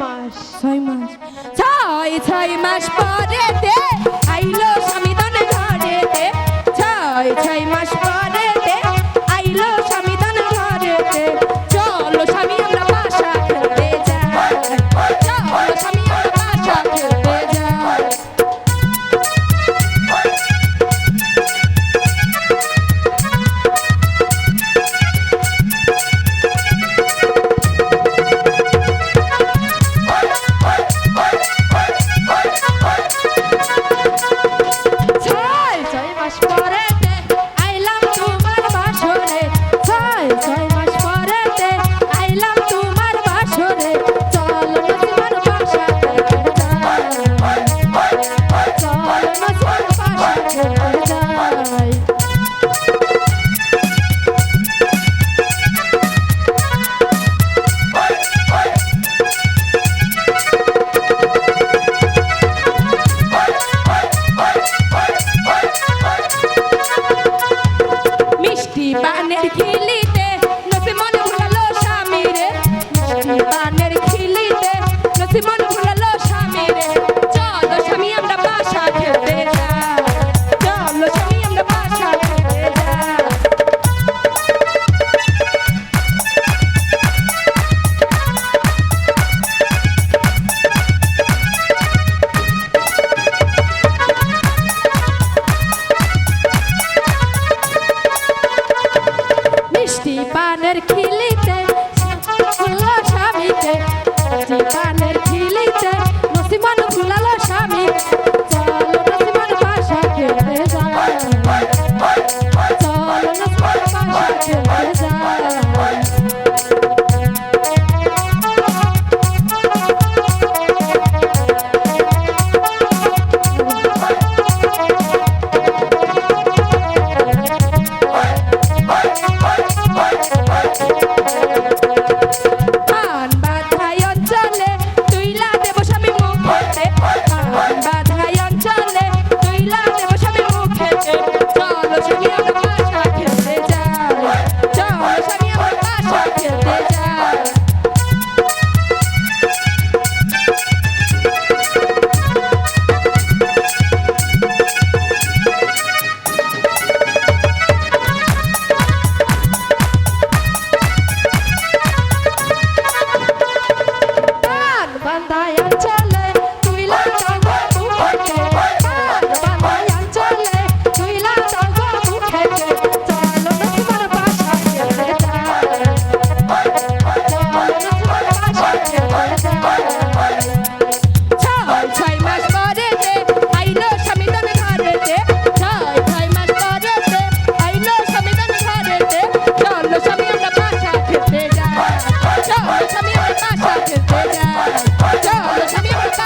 মাস। ছয় মাস। ছয় ছয় মাস পরে দে আইলো স্বামী দনে ধরে দে ছয় ছয় Anarkhili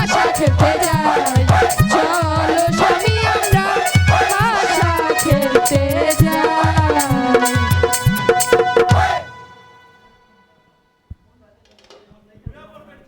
আশা খেতে যায়